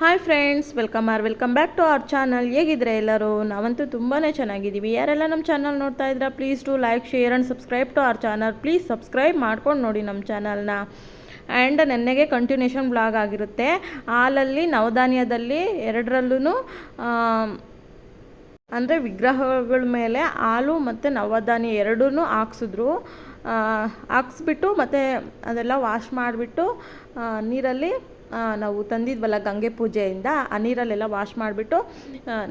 Hi friends welcome are welcome back to our channel ಹೇಗಿದ್ರೆ ಎಲ್ಲರೂ? ನಾವಂತೂ ತುಂಬಾ ಚೆನ್ನಾಗಿದ್ದೀವಿ. ಯಾರೆಲ್ಲ ನಮ್ಮ ಚಾನಲ್ ನೋಡ್ತಾ ಇದ್ದೀರಾ please to like share and subscribe to our channel please subscribe ಮಾಡ್ಕೊಂಡು ನೋಡಿ ನಮ್ಮ ಚಾನಲ್ನ ಆ್ಯಂಡ್ ನೆನ್ನೆಗೆ ಕಂಟಿನ್ಯೂಷನ್ ಬ್ಲಾಗ್ ಆಗಿರುತ್ತೆ. ಹಾಲಲ್ಲಿ, ನವಧಾನ್ಯದಲ್ಲಿ ಎರಡರಲ್ಲೂ ಅಂದರೆ ವಿಗ್ರಹಗಳ ಮೇಲೆ ಹಾಲು ಮತ್ತು ನವಧಾನ್ಯ ಎರಡೂ ಹಾಕ್ಸಿದ್ರು. ಹಾಕ್ಸ್ಬಿಟ್ಟು ಮತ್ತು ಅದೆಲ್ಲ ವಾಶ್ ಮಾಡಿಬಿಟ್ಟು ನೀರಲ್ಲಿ ನಾವು ತಂದಿದ್ವಲ್ಲ ಗಂಗೆ ಪೂಜೆಯಿಂದ, ಆ ನೀರಲ್ಲೆಲ್ಲ ವಾಶ್ ಮಾಡಿಬಿಟ್ಟು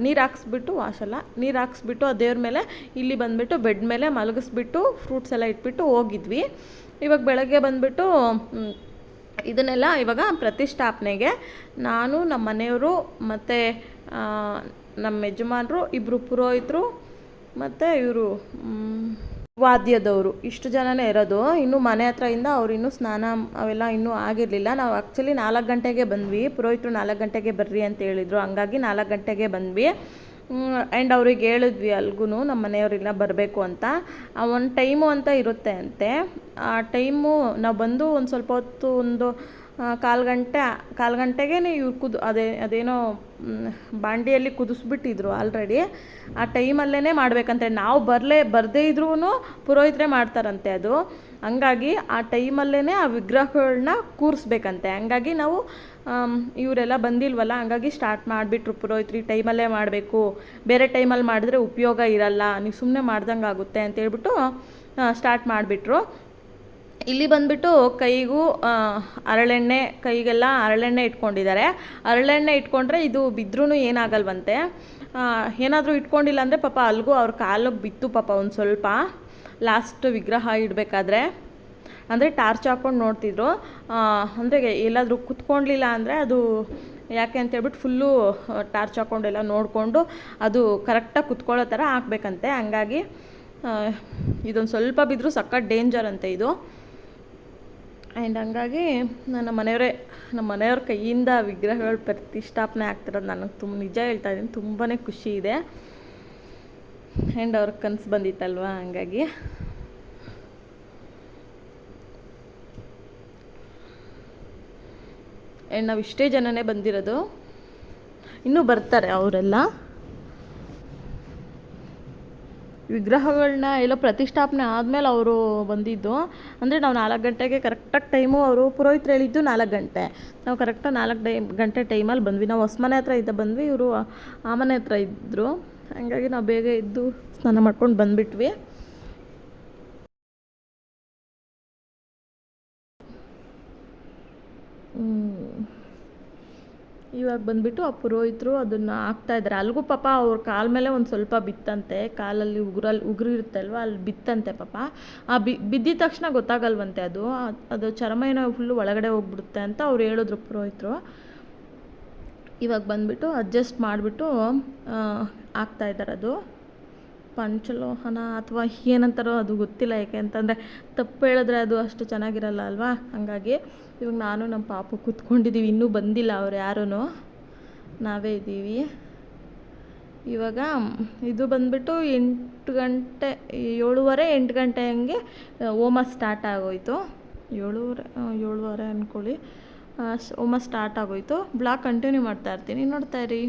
ನೀರು ಹಾಕ್ಸ್ಬಿಟ್ಟು ವಾಶ್ ಅಲ್ಲ, ನೀರು ಹಾಕ್ಸ್ಬಿಟ್ಟು, ಆ ದೇವ್ರ ಮೇಲೆ ಇಲ್ಲಿ ಬಂದುಬಿಟ್ಟು ಬೆಡ್ ಮೇಲೆ ಮಲಗಿಸ್ಬಿಟ್ಟು ಫ್ರೂಟ್ಸ್ ಎಲ್ಲ ಇಟ್ಬಿಟ್ಟು ಹೋಗಿದ್ವಿ. ಇವಾಗ ಬೆಳಗ್ಗೆ ಬಂದುಬಿಟ್ಟು ಇದನ್ನೆಲ್ಲ ಇವಾಗ ಪ್ರತಿಷ್ಠಾಪನೆಗೆ ನಾನು, ನಮ್ಮ ಮನೆಯವರು ಮತ್ತು ನಮ್ಮ ಯಜಮಾನರು ಇಬ್ಬರು ಪುರೋಹಿತರು ಮತ್ತು ಇವರು ವಾದ್ಯದವರು. ಇಷ್ಟು ಜನನೇ ಇರೋದು. ಇನ್ನು ಮನೆ ಹತ್ರದಿಂದ ಅವ್ರು ಇನ್ನೂ ಸ್ನಾನ ಅವೆಲ್ಲ ಇನ್ನೂ ಆಗಿರಲಿಲ್ಲ. ನಾವು ಆ್ಯಕ್ಚುಲಿ ನಾಲ್ಕು ಗಂಟೆಗೆ ಬಂದ್ವಿ. ಪುರೋಹಿತರು ನಾಲ್ಕು ಗಂಟೆಗೆ ಬರ್ರಿ ಅಂತ ಹೇಳಿದರು. ಹಂಗಾಗಿ ನಾಲ್ಕು ಗಂಟೆಗೆ ಬಂದ್ವಿ. ಆ್ಯಂಡ್ ಅವ್ರಿಗೆ ಹೇಳಿದ್ವಿ ಅಲ್ಗೂ ನಮ್ಮ ಮನೆಯವರೆಲ್ಲ ಬರಬೇಕು ಅಂತ. ಒಂದು ಟೈಮು ಅಂತ ಇರುತ್ತೆ ಅಂತೆ. ಆ ಟೈಮು ನಾವು ಬಂದು ಒಂದು ಸ್ವಲ್ಪ ಹೊತ್ತು ಒಂದು ಆ, ಕಾಲು ಗಂಟೆ, ಕಾಲು ಗಂಟೆಗೆ ಇವ್ರು ಕುದು, ಅದೇ, ಅದೇನೋ ಬಾಂಡಿಯಲ್ಲಿ ಕುದಿಸ್ಬಿಟ್ಟಿದ್ರು ಆಲ್ರೆಡಿ ಆ ಟೈಮಲ್ಲೇ ಮಾಡಬೇಕಂತೆ. ನಾವು ಬರಲೇ, ಬರದೇ ಇದ್ರೂ ಪುರೋಹಿತರೇ ಮಾಡ್ತಾರಂತೆ ಅದು. ಹಂಗಾಗಿ ಆ ಟೈಮಲ್ಲೇ ಆ ವಿಗ್ರಹಗಳನ್ನ ಕೂರಿಸ್ಬೇಕಂತೆ. ಹಂಗಾಗಿ ನಾವು ಇವರೆಲ್ಲ ಬಂದಿಲ್ವಲ್ಲ, ಹಂಗಾಗಿ ಸ್ಟಾರ್ಟ್ ಮಾಡಿಬಿಟ್ರು ಪುರೋಹಿತರು. ಟೈಮಲ್ಲೇ ಮಾಡಬೇಕು. ಬೇರೆ ಟೈಮಲ್ಲಿ ಮಾಡಿದ್ರೆ ಉಪಯೋಗ ಇರಲ್ಲ. ನೀವು ಸುಮ್ಮನೆ ಮಾಡ್ದಂಗೆ ಆಗುತ್ತೆ ಅಂತೇಳ್ಬಿಟ್ಟು ಸ್ಟಾರ್ಟ್ ಮಾಡಿಬಿಟ್ರು. ಇಲ್ಲಿ ಬಂದ್ಬಿಟ್ಟು ಕೈಗೂ ಅರಳೆಣ್ಣೆ, ಕೈಗೆಲ್ಲ ಹರಳೆಣ್ಣೆ ಇಟ್ಕೊಂಡಿದ್ದಾರೆ. ಹರಳೆಣ್ಣೆ ಇಟ್ಕೊಂಡ್ರೆ ಇದು ಬಿದ್ದರೂ ಏನಾಗಲ್ವಂತೆ? ಏನಾದರೂ ಇಟ್ಕೊಂಡಿಲ್ಲ ಅಂದರೆ ಪಾಪ ಅಲ್ಗೂ ಅವ್ರ ಕಾಲಿಗೆ ಬಿತ್ತು ಪಾಪ ಒಂದು ಸ್ವಲ್ಪ. ಲಾಸ್ಟ್ ವಿಗ್ರಹ ಇಡಬೇಕಾದ್ರೆ. ಅಂದರೆ ಟಾರ್ಚ್ ಹಾಕ್ಕೊಂಡು ನೋಡ್ತಿದ್ರು. ಅಂದರೆ ಎಲ್ಲಾದರೂ ಕುತ್ಕೊಂಡಿಲ್ಲ ಅಂದರೆ ಅದು ಯಾಕೆ ಅಂತೇಳ್ಬಿಟ್ಟು ಫುಲ್ಲು ಟಾರ್ಚ್ ಹಾಕ್ಕೊಂಡೆಲ್ಲ ನೋಡಿಕೊಂಡು ಅದು ಕರೆಕ್ಟಾಗಿ ಕುತ್ಕೊಳ್ಳೋ ಥರ ಹಾಕ್ಬೇಕಂತೆ. ಹಂಗಾಗಿ ಇದೊಂದು ಸ್ವಲ್ಪ ಬಿದ್ದರೂ ಸಖತ್ ಡೇಂಜರ್ ಅಂತೆ ಇದು. ಆ್ಯಂಡ್ ಹಂಗಾಗಿ ನನ್ನ ಮನೆಯವರೇ, ನಮ್ಮ ಮನೆಯವ್ರ ಕೈಯಿಂದ ವಿಗ್ರಹಗಳು ಪ್ರತಿಷ್ಠಾಪನೆ ಆಗ್ತಿರೋದು ನನಗೆ ತುಂಬ ನಿಜ ಹೇಳ್ತಾ ಇದ್ದೀನಿ. ತುಂಬಾ ಖುಷಿ ಇದೆ. ಆ್ಯಂಡ್ ಅವ್ರ ಕನಸು ಬಂದಿತ್ತಲ್ವ? ಹಂಗಾಗಿ. ಆ್ಯಂಡ್ ನಾವು ಇಷ್ಟೇ ಜನನೇ ಬಂದಿರೋದು. ಇನ್ನೂ ಬರ್ತಾರೆ ಅವರೆಲ್ಲ. ವಿಗ್ರಹಗಳನ್ನ ಎಲ್ಲ ಪ್ರತಿಷ್ಠಾಪನೆ ಆದಮೇಲೆ ಅವರು ಬಂದಿದ್ದು. ಅಂದರೆ ನಾವು ನಾಲ್ಕು ಗಂಟೆಗೆ ಕರೆಕ್ಟಾಗಿ ಟೈಮು ಅವರು ಪುರೋಹಿತ್ರು ಹೇಳಿದ್ದು ನಾಲ್ಕು ಗಂಟೆ. ನಾವು ಕರೆಕ್ಟಾಗಿ ನಾಲ್ಕು ಡೈ ಗಂಟೆ ಟೈಮಲ್ಲಿ ಬಂದ್ವಿ. ನಾವು ಹೊಸ ಮನೆ ಹತ್ರ ಇದ್ದ ಬಂದ್ವಿ, ಇವರು ಆ ಮನೆ ಹತ್ರ ಇದ್ದರು ಹಾಗಾಗಿ ನಾವು ಬೇಗ ಇದ್ದು ಸ್ನಾನ ಮಾಡ್ಕೊಂಡು ಬಂದುಬಿಟ್ವಿ. ಇವಾಗ ಬಂದ್ಬಿಟ್ಟು ಆ ಪುರೋಹಿತರು ಅದನ್ನು ಹಾಕ್ತಾ ಇದ್ದಾರೆ ಅಲ್ಲಿಗೂ ಪಾಪ ಅವ್ರ ಕಾಲ ಮೇಲೆ ಒಂದು ಸ್ವಲ್ಪ ಬಿತ್ತಂತೆ. ಕಾಲಲ್ಲಿ ಉಗುರಲ್ಲಿ ಉಗುರು ಇರುತ್ತೆ ಅಲ್ವಾ ಅಲ್ಲಿ ಬಿತ್ತಂತೆ ಪಾಪ. ಆ ಬಿ, ಬಿದ್ದಿದ ತಕ್ಷಣ ಗೊತ್ತಾಗಲ್ವಂತೆ ಅದು. ಅದು ಚರ್ಮ ಏನೋ ಫುಲ್ಲು ಒಳಗಡೆ ಹೋಗ್ಬಿಡುತ್ತೆ ಅಂತ ಅವ್ರು ಹೇಳಿದ್ರು ಪುರೋಹಿತರು. ಇವಾಗ ಬಂದ್ಬಿಟ್ಟು ಅಡ್ಜಸ್ಟ್ ಮಾಡಿಬಿಟ್ಟು ಹಾಕ್ತಾ ಇದ್ದಾರೆ ಅದು. ಪಂಚಲೋಹನ ಅಥವಾ ಏನಂತಾರೋ ಅದು ಗೊತ್ತಿಲ್ಲ, ಯಾಕೆ ಅಂತಂದರೆ ತಪ್ಪು ಹೇಳಿದ್ರೆ ಅದು ಅಷ್ಟು ಚೆನ್ನಾಗಿರಲ್ಲ ಅಲ್ವಾ? ಹಾಗಾಗಿ ಇವಾಗ ನಾನು ನಮ್ಮ ಪಾಪು ಕೂತ್ಕೊಂಡಿದ್ದೀವಿ ಇನ್ನೂ ಬಂದಿಲ್ಲ ಅವ್ರು ಯಾರೂ ನಾವೇ ಇದ್ದೀವಿ. ಇವಾಗ ಇದು ಬಂದ್ಬಿಟ್ಟು ಎಂಟು ಗಂಟೆ, ಏಳುವರೆ, ಎಂಟು ಗಂಟೆ ಹಂಗೆ ಹೋಮ ಸ್ಟಾರ್ಟ್ ಆಗೋಯ್ತು. ಏಳುವರೆ ಏಳುವರೆ ಅಂದ್ಕೊಳ್ಳಿ ಹೋಮ ಸ್ಟಾರ್ಟ್ ಆಗೋಯ್ತು. ಬ್ಲಾಗ್ ಕಂಟಿನ್ಯೂ ಮಾಡ್ತಾ ಇರ್ತೀನಿ. ನೋಡ್ತಾ ಇರಿ.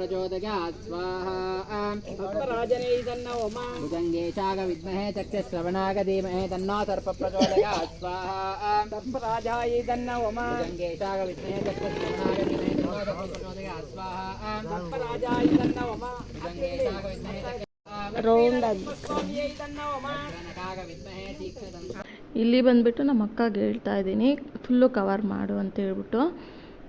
प्रचोदयात् स्वाहा भुजङ्गेशाग विद्महे चक्षश्रवणाग धीमहे तन्नो सर्प प्रचोदयात् स्वाहा सर्पराजाय तन्न उमा भुजङ्गेशाग विद्महे चक्षश्रवणाग धीमहे तन्नो सर्प प्रचोदयात् स्वाहा सर्पराजाय तन्न उमा भुजङ्गेशाग विद्महे ರೌಂಡ್ ಆಗಿ चक्षश्रवणाग विद्महे तीक्ष्णदन्त ಇಲ್ಲಿ ಬಂದುಬಿಟ್ಟು ನಮ್ಮ ಅಕ್ಕಗೆ ಹೇಳ್ತಾ ಇದ್ದೀನಿ ಫುಲ್ಲು ಕವರ್ ಮಾಡು ಅಂತ ಹೇಳ್ಬಿಟ್ಟು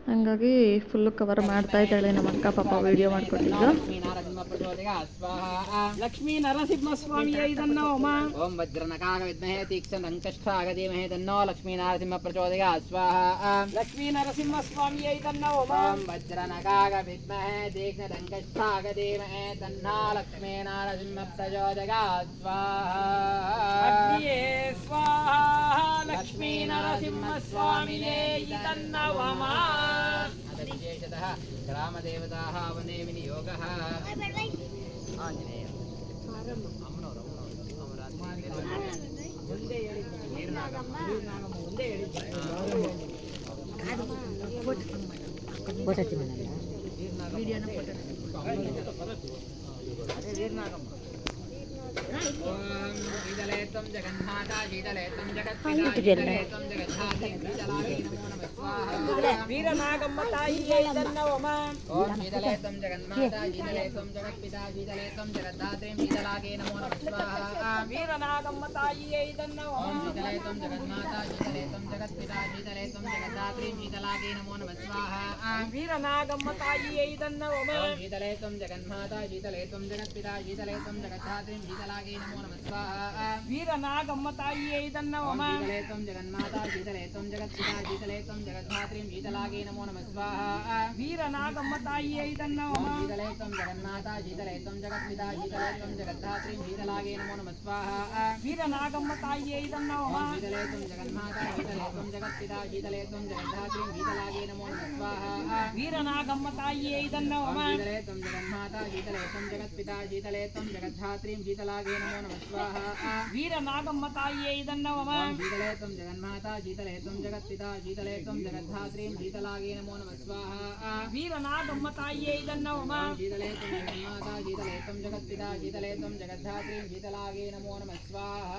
ಹಂಗಾಗಿ ಫುಲ್ಲು ಕವರ್ ಮಾಡ್ತಾ ಇದ್ದಾಳೆ ನಮ್ಮ ಅಕ್ಕ ಪಾಪ ವೀಡಿಯೋ ಮಾಡಿಕೊಟ್ಟಿದ್ದು. ಲಕ್ಷ್ಮೀ ನರಸಿಂಹಸ್ವಾಮಿಯೇ ಇದನ್ನ ಹೋಮ ಓಂ ವಜ್ರನಕಾಗ ವಿದ್ಮಹೇ ತೀಕ್ಷ್ಣ ಅಂಕಷ್ಠಾಗ ಧೀಮಹಿ ತನ್ನೋ ಲಕ್ಷ್ಮೀ ನರಸಿಂಹ ಪ್ರಚೋದಯ ಸ್ವಾಹಾ. ಲಕ್ಷ್ಮೀ ನರಸಿಂಹಸ್ವಾಮಿಯೇ ಇದನ್ನ ಹೋಮ ಓಂ ವಜ್ರನಕಾಗ ವಿದ್ಮಹೇ ತೀಕ್ಷ್ಣ ಅಂಕಷ್ಠಾಗ ಧೀಮಹಿ ತನ್ನ ಲಕ್ಷ್ಮೀ ನರಸಿಂಹ ಪ್ರಚೋದಯಾತ್ ಸ್ವಾಹಾ. ಲಕ್ಷ್ಮೀ ಇದನ್ನ ಸ್ವಾಹಾ ಇದನ್ನ ತಾಯಿಯೇ ಇದನ್ನ ಹೋಮ विशेषतः ग्रामदेवताः वने विनियोगः आञ्जनेय వీడియో వీరనాగమ్మ తాయి తన్నవమా ఓం శీతలే తం జగన్మాత శీతలే తం జగత్పితా శీతలే తం జగద్ధాత్రీం శీతలాగే నమో నమ స్వాహా వీరనాగమ్మ తాయి తన్నవమా ఓం శీతలే తం జగన్మాత శీతలే తం జగత్పితా శీతలే జగద్ధాత్రీం శీతలాగే నమో నమ స్వాహా వీరనాగమ్మ తాయి ఏదన్నవమా గీతలేతం జగన్మాత గీతలేతం జగత్పిత గీతలేతం జగద్ధాత్రీం గీతలాగే నమో నమ స్వాహ. వీరనాగమ్మ తాయి ఏదన్నవమా గీతలేతం జగన్మాత గీతలేతం జగత్పిత గీతలేతం జగద్ధాత్రీం గీతలాగే నమో నమ స్వాహ. వీరనాగమ్మ తాయి ఏదన్నవమా గీతలేతం జగన్మాత గీతలేతం జగత్పిత గీతలేతం జగద్ధాత్రీం గీతలాగే నమో నమ స్వాహ. వీరనాగమ్మ తాయి ఏదన్నవమా గీతలేతం జగన్మాత గీతలేతం జగత్పిత గీతలేతం జగద్ధాత్రీం గీతలాగే నమో నమ స్వాహ. వీర నాగమ్మ తాయే ఇదన్నవమ శీతలేత్వం జగన్మాత శీతలేత్వం జగత్పిత శీతలేత్వం జగద్ధాత్రీం శీతలాగే నమో నమ స్వాహ. వీర నాగమ్మ తాయే ఇదన్నవమ శీతలేత్వం జగన్మాత శీతలేత్వం జగత్పిత శీతలేత్వం జగద్ధాత్రీం శీతలాగే నమో నమ స్వాహ.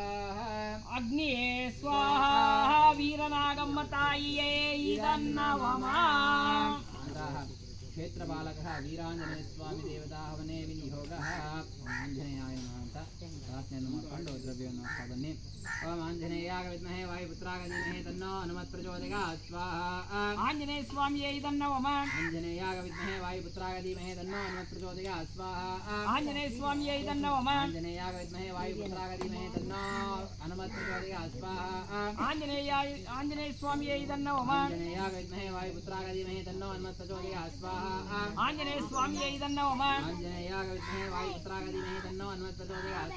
అగ్ని స్వాహ వీర నాగమ్మ తాయే ఇదన్నవమ? क्षेत्रपालकः वीराञ्जनेयस्वामिदेवताहवने विनियोगः। आञ्जनेयाय नमः। पाण्डवद्रव्यो द्रव्यों बन्ने ओम आञ्जनेयाग विद्महे वायुपुत्राग विद्महे तन्नो हनुमत् प्रचोदयात्। स्वाहा। आञ्जनेय स्वाम्ये इदं नवम आञ्जनेयाग विद्महे वायुपुत्राग धीमहे तन्नो हनुमत् प्रचोदयात्। स्वाहा। आञ्जनेय स्वाम्ये इदं नवम आञ्जनेयाग विद्महे वायुपुत्राग धीमहे तन्नो हनुमत् प्रचोदयात्। स्वाहा। आञ्जनेयाय आञ्जनेय स्वाम्ये इदं नवम आञ्जनेयाग विद्महे वायुपुत्राग तन्नो हनुमत् प्रचोदयात् स्वाहा आञ्जनेय स्वाम्ये इदं तन्नो हनुमत् प्रचोदयात्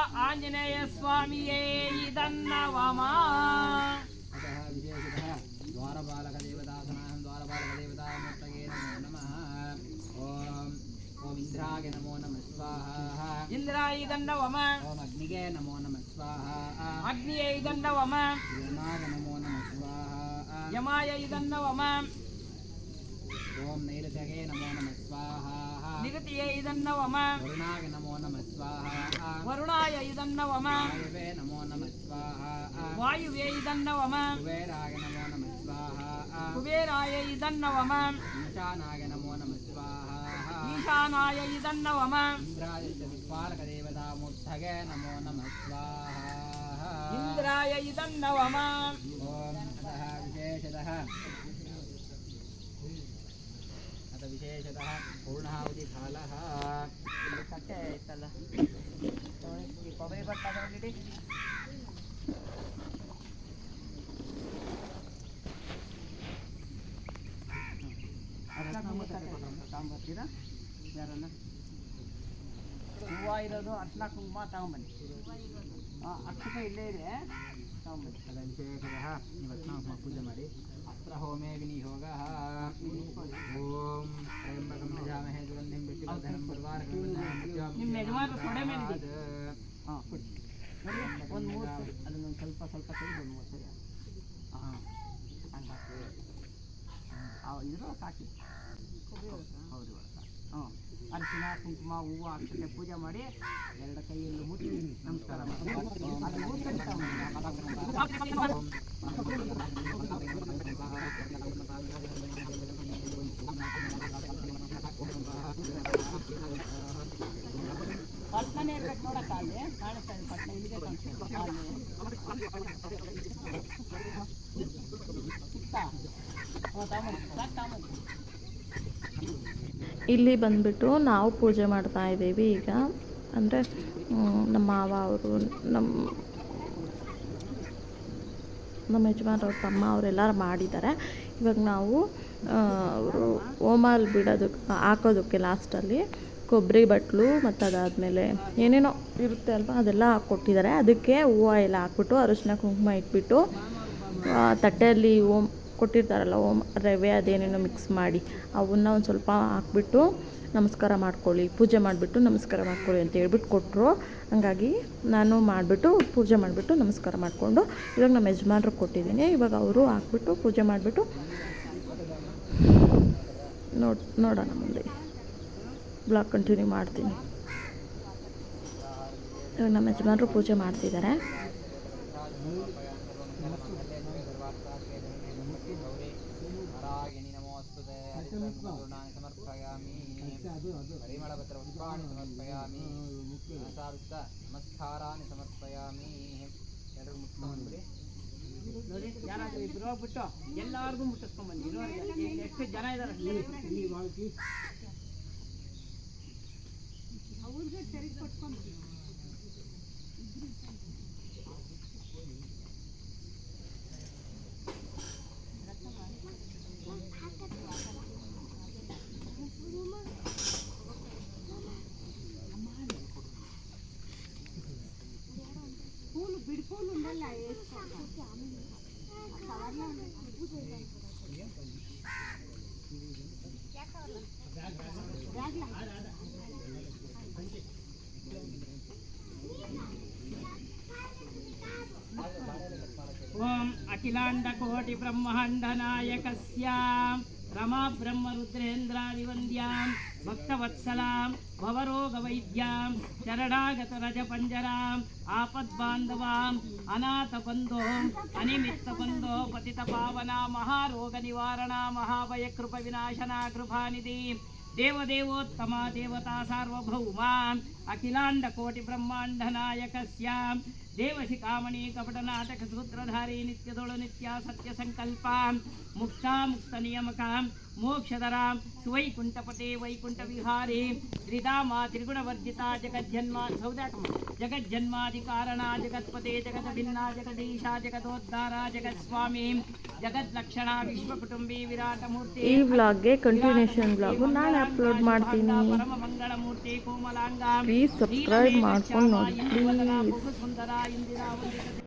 तन्नवमा अतः विशेषतः द्वारपालकदेवतासनाहं द्वारपालकदेवताय मूर्तये नमो नमः ॐ ॐ इन्द्राय नमो नमः स्वाहा इन्द्राय दण्डवम ॐ अग्निगे नमो नमः स्वाहा अग्नियै दण्डवम यमाय नमो नमः स्वाहा यमायै दण्डवम ॐ नैरतये नमो नमः பிரகதியை இதம் நம வருணாய நமோ நம ஸ்வாஹா வருணாய இதம் நம வாயுவே நமோ நம ஸ்வாஹா வாயுவே இதம் நம குபேராய நமோ நம ஸ்வாஹா குபேராய இதம் நம ஈசானாய நமோ நம ஸ்வாஹா ஈசானாய இதம் நம இந்திராய விஸ்வாலக தேவதா மூர்த்தகே நமோ நம ஸ்வாஹா இந்திராய இதம் நம अथ विशेषतः पूर्णाहुतिकालः ಕಟ್ಟೆ ಆಯ್ತಲ್ಲ ಕೊಬ್ಬರಿ ಭತ್ತ ಅದರಲ್ಲಿ ತಾಂಬರ್ತೀರಾ ಯಾರನ್ನ ಹೂವ ಇರೋದು ಅರ್ಶನ ಕುಂಕುಮ ತಗೊಂಬನ್ನಿ ಹಾಂ ಅರ್ಶಕ ಇಲ್ಲೇ ಇದೆ ತಗೊಂಬನ್ನಿ ಅದ ವಿಶೇಷತಃ ಇವತ್ತು ನಾವು ಪೂಜೆ ಮಾಡಿ ಅಸ್ತ್ರ ಹೋಮೇ ವಿನಿಯೋಗः ಓಂ ತ್ರಯಂಬಕಂ ನಜಾಮಹೇ ಸುಗಂಧಿಂ ಪುಷ್ಟಿವರ್ಧನಂ ಪರ್ವಾರಕಂ ನಿಮ್ಮ ಯಜಮಾನ್ರು ತೊಡೆ ಮೇಲಿದೆ. ಹಾಂ ಒಂದು ಮೂರು ಸರಿ ಅದನ್ನ ಒಂದು ಸ್ವಲ್ಪ ಸ್ವಲ್ಪ ತೆಗೆದು ಒಂದು ಮೂರು ಸರಿ ಹಾಂ ಹಂಗೆ ಹಾಕಿ ಆ ಇದ್ರೊಳಗೆ ಹಾಕಿ ಹೌದು ಹ್ಞೂ ಅರಿಶಿನ ಕುಂಕುಮ ಹೂವು ಅಕ್ಷತೆ ಪೂಜೆ ಮಾಡಿ ಎರಡು ಕೈಯಲ್ಲಿ ಮುಟ್ಟಿ ನಮಸ್ಕಾರ ಮಾಡಿ ಇಲ್ಲಿ ಬಂದ್ಬಿಟ್ಟು ನಾವು ಪೂಜೆ ಮಾಡ್ತಾ ಇದ್ದೀವಿ ಈಗ. ಅಂದರೆ ನಮ್ಮ ಮಾವ ಅವರು ನಮ್ಮ ನಮ್ಮ ಯಜಮಾನ್ರವ್ರ ತಮ್ಮ ಅವರೆಲ್ಲರೂ ಮಾಡಿದ್ದಾರೆ. ಇವಾಗ ನಾವು ಅವರು ಓಮಲ್ಲಿ ಬಿಡೋದಕ್ಕೆ ಹಾಕೋದಕ್ಕೆ ಲಾಸ್ಟಲ್ಲಿ ಕೊಬ್ಬರಿ ಬಟ್ಲು ಮತ್ತು ಅದಾದಮೇಲೆ ಏನೇನೋ ಇರುತ್ತೆ ಅಲ್ವಾ, ಅದೆಲ್ಲ ಹಾಕ್ಕೊಟ್ಟಿದ್ದಾರೆ. ಅದಕ್ಕೆ ಹೂವು ಎಲ್ಲ ಹಾಕ್ಬಿಟ್ಟು ಅರಿಶಿನ ಕುಂಕುಮ ಇಟ್ಬಿಟ್ಟು ತಟ್ಟೆಯಲ್ಲಿ ಓಮ್ ಕೊಟ್ಟಿರ್ತಾರಲ್ಲ ಓಮ್ ರವೆ ಅದೇನೇನೋ ಮಿಕ್ಸ್ ಮಾಡಿ, ಅವನ್ನ ಒಂದು ಸ್ವಲ್ಪ ಹಾಕ್ಬಿಟ್ಟು ನಮಸ್ಕಾರ ಮಾಡ್ಕೊಳ್ಳಿ, ಪೂಜೆ ಮಾಡಿಬಿಟ್ಟು ನಮಸ್ಕಾರ ಮಾಡ್ಕೊಳ್ಳಿ ಅಂತ ಹೇಳ್ಬಿಟ್ಟು ಕೊಟ್ಟರು ಹಂಗಾಗಿ ನಾನು ಮಾಡಿಬಿಟ್ಟು ಪೂಜೆ ಮಾಡಿಬಿಟ್ಟು ನಮಸ್ಕಾರ ಮಾಡಿಕೊಂಡು ಇವಾಗ ನಮ್ಮ ಯಜಮಾನ್ರಿಗೆ ಕೊಟ್ಟಿದ್ದೀನಿ. ಇವಾಗ ಅವರು ಹಾಕ್ಬಿಟ್ಟು ಪೂಜೆ ಮಾಡಿಬಿಟ್ಟು ನೋಡಿ, ನೋಡೋಣ ಮುಂದೆ. ಬ್ಲಾಕ್ ಕಂಟಿನ್ಯೂ ಮಾಡ್ತೀನಿ. ಇವಾಗ ನಮ್ಮ ಯಜಮಾನರು ಪೂಜೆ ಮಾಡ್ತಿದ್ದಾರೆ. ನಾರಾಯಣಿ ನಮೋಸ್ತುತೆ ಹರಿದ್ರಮೂರ್ಣಾನಿ ಸಮರ್ಪಯಾಮಿ ಪರಿಮಳಪತ್ರ ಪುಷ್ಪಾಣಿ ಸಮರ್ಪಯಾಮಿ ಮನಸಾರುತ್ತ ನಮಸ್ಕಾರಾನಿ ಸಮರ್ಪಯಾಮಿ ಎಲ್ಲರೂ ಮುಟ್ಕೊಂಡ್ಬಿಡಿ ನೋಡಿ ಯಾರಾದ್ರೂ ಹೋಗ್ಬಿಟ್ಟು ಎಲ್ಲಾರ್ಗೂ ಇರೋರಿಗೆ ಇಲ್ಲಿ ಎಷ್ಟು ಜನ ಇದಾರೆ ಅವ್ರಿಗೆ ಸರಿ ಅಖಿಲಾಂಡ ओम अखिलांडकोटि ब्रह्मांड नायक रमा ब्रह्म रुद्रेन्द्रिवंद्या भक्तवत्सलावरो वैद्यां शरणागत रज शरणागतरजपञ्जराम्, आपद्बान्धवाम्, अनाथबन्धोम्, अनिमित्तबन्धो, पतितपावना, महारोगनिवारणा महाभयकृपविनाशना कृपानिधिं देवदेवोत्तमा देवता सार्वभौमाम् अखिलाण्डकोटिब्रह्माण्डनायकस्यां देवशिखामणि कपटनाटकसूत्रधारी नित्यदोळु नित्या सत्य संकल्पां मुक्ता मुक्त नियमकां ಅಖಿಲಾಂಡ ಕೋಟಿ ಬ್ರಹ್ಮಾಂಡ ನಾಯಕಸ್ಯ ದೇವಶಿಖಾಮಣಿ ಕಪಟ ನಾಟಕ ಸೂತ್ರಧಾರಿ ನಿತ್ಯದೊಳು ನಿತ್ಯ ಸತ್ಯ ಸಂಕಲ್ಪ ಮುಕ್ತ ಮುಕ್ತ ನಿಯಮಕ ಮೋಕ್ಷದರ ಸುವೈಕುಂಠಪತೆ ವೈಕುಂಠ ವಿಹಾರಿ ತ್ರಿಧಾಮ ತ್ರಿಗುಣವರ್ಜಿತ ಜಗಜ್ಜನ್ಮ ಸೌದಾಟಮ ಜಗಜ್ಜನ್ಮಾದಿ ಕಾರಣ ಜಗತ್ಪತೆ ಜಗದ ಭಿನ್ನ ಜಗದೀಶ ಜಗದೋದ್ಧಾರ ಜಗತ್ಸ್ವಾಮಿ ಜಗದ್ಲಕ್ಷಣ ವಿಶ್ವಕುಟುಂಬಿ ವಿರಾಟ ಮೂರ್ತಿ ಈ ವ್ಲಾಗ್ಗೆ ಕಂಟಿನ್ಯೂಷನ್ ವ್ಲಾಗು ನಾಳೆ ಅಪ್ಲೋಡ್ ಮಾಡ್ತೀನಿ ಪರಮ ಮಂಗಳ ಮೂರ್ತಿ ಕೋಮಲಾಂಗ ಪ್ಲೀಸ್ ಸಬ್ಸ್ಕ್ರೈಬ್ ಮಾಡ್ಕೊಂಡು ನೋಡಿ ಪ್ಲೀಸ್ ಸುಂದರ ಇಂದಿರಾ ವಂದಿತ